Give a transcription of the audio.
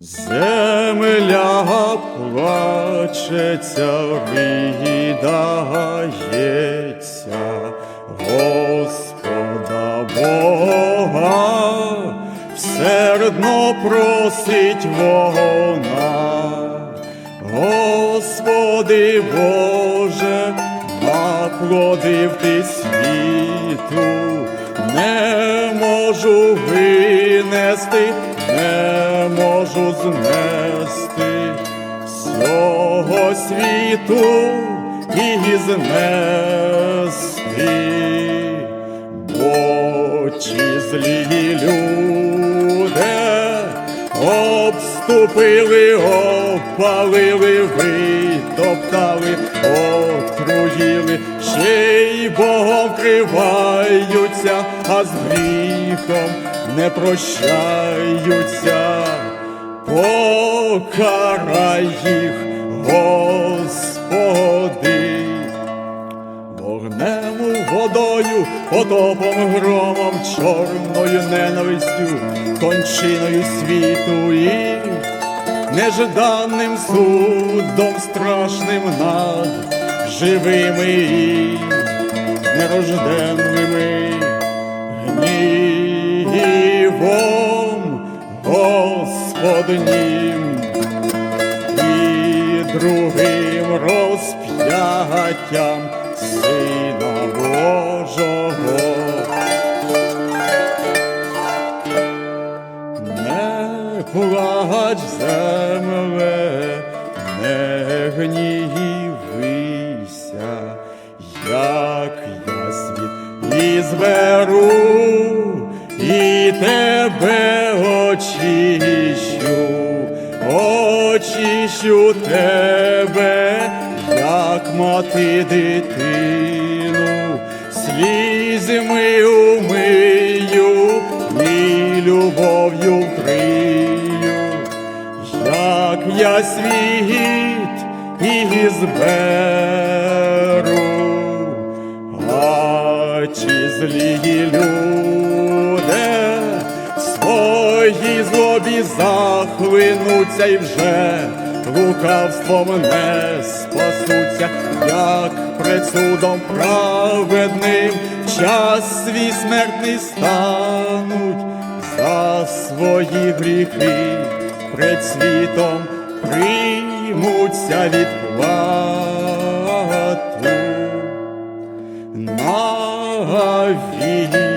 Земля плачеться, ридається, Господа Бога, всердно просить вона. Господи Боже, наплодив ти світу, не можу винести, можу знести всього світу і знести, бо чи злі люди обступили, обпалили, витоптали, отруїли, ще й Богом криваються, а з гріхом не прощаються. Покарай їх, Господи, потопом, громом, чорною ненавистю, кончиною світу і нежданним судом страшним над живими і нерожденними гнівом Господнім і другим розп'яттям Сина Божого. Плач земле, не гнівися, як я світ ізберу і тебе очищу, очищу тебе, як мати дитину, слізьми умию і любов'ю як я світ і зберу, а чи злі люди в своїй злобі захлинуться і вже лукавством не спасуться, як пред судом праведним в час свій смертний стануть за свої гріхи. Пред світом приймуться відплату навіки.